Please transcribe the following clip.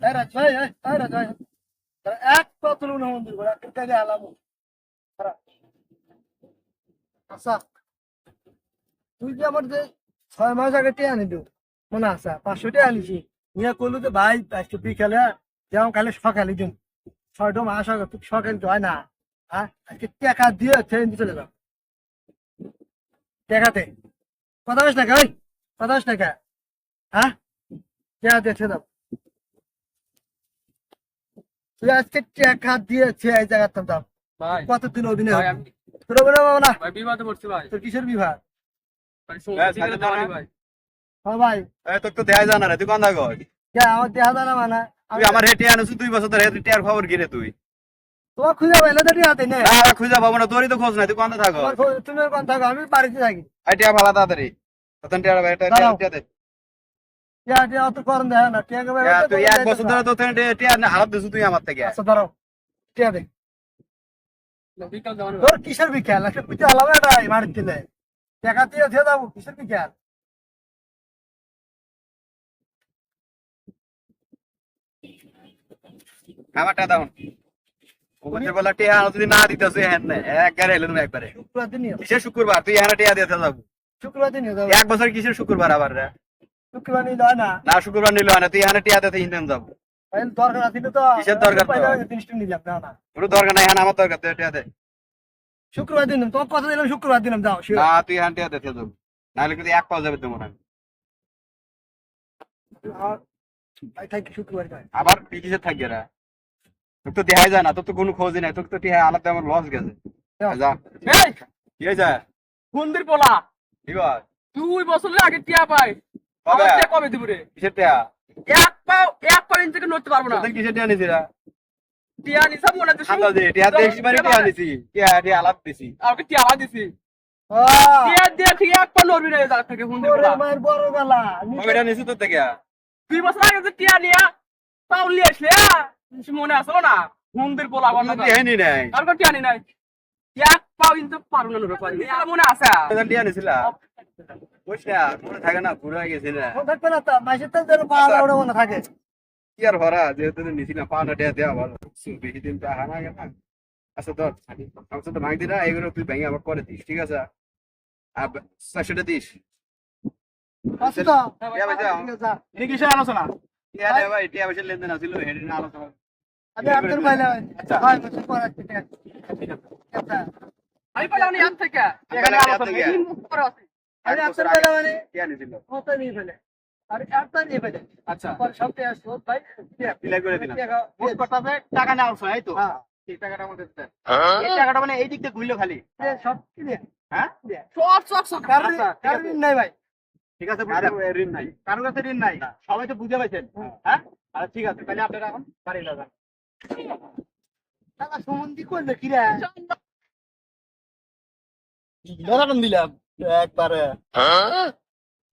এই রাজ এক আচ্ছা তুই যে যে ছয় মাস আগে আনি আনিছি। যে, ভাই, তুই সকালে তো হয় না। হ্যাঁ দিয়ে ট্রেন চলে যাও। টাকাতে। কথা বলিস টাকা ওই? কথা বলিস টাকা হ্যাঁ? টাকা দিয়ে দাও। তুই আজকে টাকা দিয়েছে এই জায়গার দাম কতদিন অভিনয় ভাই হবে? আমি তোর অভিনয় না? বিবাদে পড়ছি ভাই। তোর কিসের বিভাগ ভাই সিগারেট সাইডে দেওয়ানি দাঁড়া। ভাই। ভাই। এ তোকে তো দেয়া জানা রে তুই কোন থাকো কে আমার দেহা দানা মানা? তুই আমার হেটে আনছিস দুই বছর ধরে হেটে টিয়ার খবর গিরে তুই? তোমার খুঁজে পাইলে তো হাতে নে। না আর খুঁজে পাবো না তোরই তো খোঁজ নাই তুই কোন থাকো তুমি কোন থাকো? আমি বাড়িতে থাকি। আই টিয়া ভালো তাড়াতাড়ি। তখন টিয়ার এটা টিয়া দে। তুই এক বছর ধরে তো হারাপ দিছিস তুই আমার থেকে। আচ্ছা ধরো টিয়া দে। বিকাল দেওয়ানি তোর কিসের বিখ্যাল একটা পিঠে আলাদা এটা মারিত দিলে। টাকা দিয়ে দিয়ে যাব কিসের বিখ্যাল আমার দাও। ওদের বলা টিয়া যদি না দিতেছে হ্যাঁ না এক গাড়ি এলো তুমি একবারে। শুক্রবার দিন কিসের শুক্রবার? তুই এখানে টিয়া দিতে যাব। শুক্রবার দিন এক বছর কিসের শুক্রবার আবার রে? শুক্রবার নিলে হয় না? না শুক্রবার নিল না। তুই এখানে টিয়া দিতে হিন্দেন যাব। দরকার আছে তো। কিসের দরকার জিনিসটা নিলাম না না। কোনো দরকার নাই এখানে আমার দরকার তুই টিয়া শুক্রবার দিন তোমার কথা দিলাম শুক্রবার দিলাম যাও না তুই এখানে টিয়া যাব। নাহলে কিন্তু এক পাওয়া যাবে তোমার আর আই থাকি শুক্রবার যাই আবার কিসে থাকবে রা তোকে তো দেখাই যায় না তোর তো কোনো খোঁজই নাই তোকে তো টিয়া আলাদা আমার লস গেছে। যা। কি পোলা আছে দুই বছরের আগে টিয়া পাই কবে? টিয়া কবে দিব রে? কিসের টিয়া? এক পাও এক পাও ইঞ্চি নড়তে পারব না। কিসের টিয়া নিছি টিয়া নিসাব মনে দে টিয়া দেখছি মানে টিয়া নিছি টিয়া টিয়া আলাপ দিছি। আমাকে টিয়া দিছি। টিয়া দিয়ে এক পা নড়বি না জায়গা থেকে বড় বেলা নিছি দুই বছর আগে যে টিয়া নিয়া তাও নিয়ে আসলে মনে আসলো না? বন্দির পোলা কোনো বান্ধব টিয়াই নাই। আর টিয়া নি নাই? এক পাও কিন্তু পারব না পারি এটা মনে আছে? নিছিলা? বুঝছ মনে থাকে না ঘুরে গেছি না না তো মাসের তো পাওয়া ওটা মনে থাকে। কি আর ভরা যেহেতু নিছি না টিয়া দেওয়া ভালো। বেশি দিন তো গেল না আচ্ছা ধর আমার তো ভাঙ দিনা এগুলো তুই ভেঙে আবার করে দিস ঠিক আছে? আর চারশোটা দিস। এটা আলোচনা। লেনদেন আছিল আলোচনা। আচ্ছা। হয় আমি পেলাম ইয়ার থেকে। এখানে আলোচনা থেকে। তিন বছর পরে আছে আমি এক আপনার বছর পাইলে আগে মানে? টিয়া নিছিল কত নিয়ে ফেলে। আর একটা নিয়ে ফেলে। আচ্ছা। পরে সব টাকা শোধ ভাই বিলাই করে দিলাম। মোট কথা যে টাকা নেওয়া হচ্ছে তো। হ্যাঁ। এই টাকাটা আমাদের দিতে এই টাকাটা মানে এই দিক দিয়ে ঘুরলো খালি। সব কি হ্যাঁ? সব সব সব। কার আচ্ছা, ঠিক কার আছে। ঋণ নাই ভাই। ঠিক আছে আরে ঋণ নাই। কারোর কাছে ঋণ নাই। সবাই তো বুঝে পাইছেন হ্যাঁ। আচ্ছা ঠিক আছে। তাহলে আপনারা এখন বাড়ি যাবেন টাকা সম্বন্ধী করলে কি রে? দিলাম একবারে।